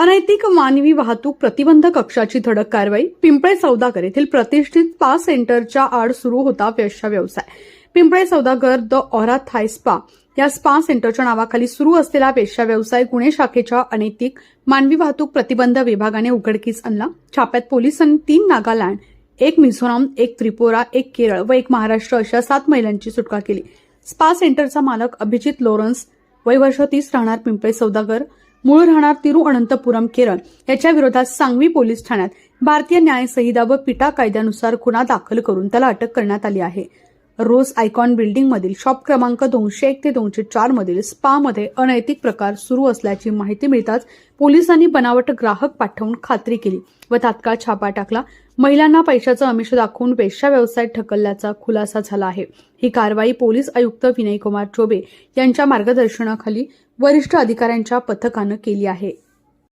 अनैतिक मानवी वाहतूक प्रतिबंध कक्षाची धडक कारवाई पिंपळे सौदागर येथील प्रतिष्ठित स्पा सेंटरच्या आड सुरू होता वेश्या व्यवसाय. Pimple Saudagar the Aura Thai spa या स्पा सेंटरच्या नावाखाली सुरू असलेला वेश्या व्यवसाय गुन्हे शाखेच्या अनैतिक मानवी वाहतूक प्रतिबंध विभागाने उघडकीस आणला. छाप्यात पोलिसांनी तीन नागालँड एक मिझोराम एक त्रिपुरा एक केरळ व एक महाराष्ट्र अशा सात महिलांची सुटका केली. स्पा सेंटरचा मालक अभिजित लोरन्स वय वर्ष तीस राहणार पिंपळे सौदागर मूळ राहणार तिरुअनंतपुरम केरळ. याच्या विरोधात सांगवी पोलीस ठाण्यात भारतीय न्याय संहिता व पिटा कायद्यानुसार गुन्हा दाखल करून त्याला अटक करण्यात आली आहे. रोज आयकॉन बिल्डिंगमधील शॉप क्रमांक दोनशे एक ते दोनशे चार मधील स्पामध्ये अनैतिक प्रकार सुरू असल्याची माहिती मिळताच पोलिसांनी बनावट ग्राहक पाठवून खात्री केली व तात्काळ छापा टाकला. महिलांना पैशाचं आमिष दाखवून वेश्या व्यवसायात ढकलल्याचा खुलासा झाला आहे. ही कारवाई पोलीस आयुक्त विनयकुमार चोबे यांच्या मार्गदर्शनाखाली वरिष्ठ अधिकाऱ्यांच्या पथकानं केली आहे.